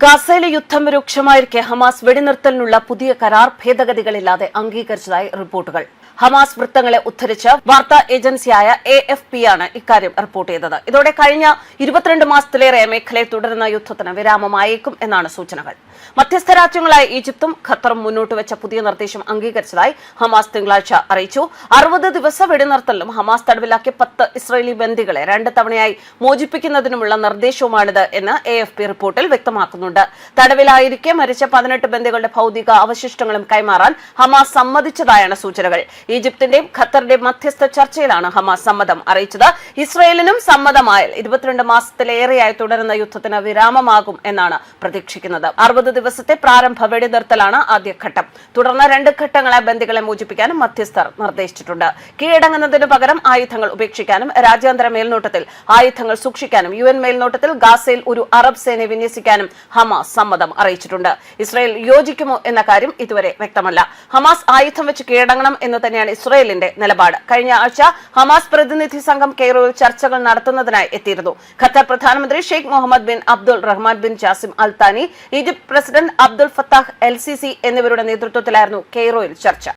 ഗാസയിലെ യുദ്ധം രൂക്ഷമായിരിക്കെ ഹമാസ് വെടിനിർത്തലിനുള്ള പുതിയ കരാർ ഭേദഗതികളില്ലാതെ അംഗീകരിച്ചതായി റിപ്പോർട്ടുകൾ. ഹമാസ് വൃത്തങ്ങളെ ഉദ്ധരിച്ച് വാർത്താ ഏജൻസിയായ എ എഫ് പി ആണ് ഇക്കാര്യം റിപ്പോർട്ട് ചെയ്തത്. ഇതോടെ കഴിഞ്ഞ ഇരുപത്തിരണ്ട് മാസത്തിലേറെ മേഖലയിൽ തുടരുന്ന യുദ്ധത്തിന് വിരാമമായേക്കും എന്നാണ് സൂചനകൾ. മധ്യസ്ഥ രാജ്യങ്ങളായ ഈജിപ്തും ഖത്തറും മുന്നോട്ട് വെച്ച പുതിയ നിർദ്ദേശം അംഗീകരിച്ചതായി ഹമാസ് തിങ്കളാഴ്ച അറിയിച്ചു. അറുപത് ദിവസ വെടിനിർത്തലിലും ഹമാസ് തടവിലാക്കിയ പത്ത് ഇസ്രയേലി ബന്ദികളെ രണ്ട് തവണയായി മോചിപ്പിക്കുന്നതിനുമുള്ള നിർദ്ദേശവുമാണിത് എന്ന് എ എഫ് പി റിപ്പോർട്ടിൽ വ്യക്തമാക്കുന്നുണ്ട്. തടവിലായിരിക്കെ മരിച്ച പതിനെട്ട് ബന്ദികളുടെ ഭൗതിക അവശിഷ്ടങ്ങളും കൈമാറാൻ ഹമാസ് സമ്മതിച്ചതായാണ് സൂചനകൾ. ഈജിപ്തിന്റെയും ഖത്തറിന്റെയും മധ്യസ്ഥ ചർച്ചയിലാണ് ഹമാസ് സമ്മതം അറിയിച്ചത്. ഇസ്രയേലിനും സമ്മതമായാൽ ഇരുപത്തിരണ്ട് മാസത്തിലേറെയായി തുടരുന്ന യുദ്ധത്തിന് വിരാമമാകും എന്നാണ് പ്രതീക്ഷിക്കുന്നത്. അറുപത് ദിവസത്തെ പ്രാരംഭ വെടിനിർത്തലാണ് ആദ്യഘട്ടം. തുടർന്ന് രണ്ട് ഘട്ടങ്ങളെ ബന്ദികളെ മോചിപ്പിക്കാനും മധ്യസ്ഥർ നിർദ്ദേശിച്ചിട്ടുണ്ട്. കീഴടങ്ങുന്നതിന് പകരം ആയുധങ്ങൾ ഉപേക്ഷിക്കാനും രാജ്യാന്തര മേൽനോട്ടത്തിൽ ആയുധങ്ങൾ സൂക്ഷിക്കാനും യു എൻ മേൽനോട്ടത്തിൽ ഗാസയിൽ ഒരു അറബ് സേനയെ വിന്യസിക്കാനും ഹമാസ് സമ്മതം അറിയിച്ചിട്ടുണ്ട്. ഇസ്രയേൽ യോജിക്കുമോ എന്ന കാര്യം ഇതുവരെ വ്യക്തമല്ല. ഹമാസ് ആയുധം വെച്ച് കീഴടങ്ങണം എന്ന് തന്നെയാണ് ഇസ്രയേലിന്റെ നിലപാട്. കഴിഞ്ഞ ആഴ്ച ഹമാസ് പ്രതിനിധി സംഘം കെയ്റോയിൽ ചർച്ചകൾ നടത്തുന്നതിനായി എത്തിയിരുന്നു. ഖത്തർ പ്രധാനമന്ത്രി Sheikh Mohammed bin Abdul Rahman bin Jassim Al Thani Egypt president Abdul Fattah El Sisi എന്നിവരുടെ നേതൃത്വത്തിലായിരുന്നു കെയ്റോയിൽ ചർച്ച.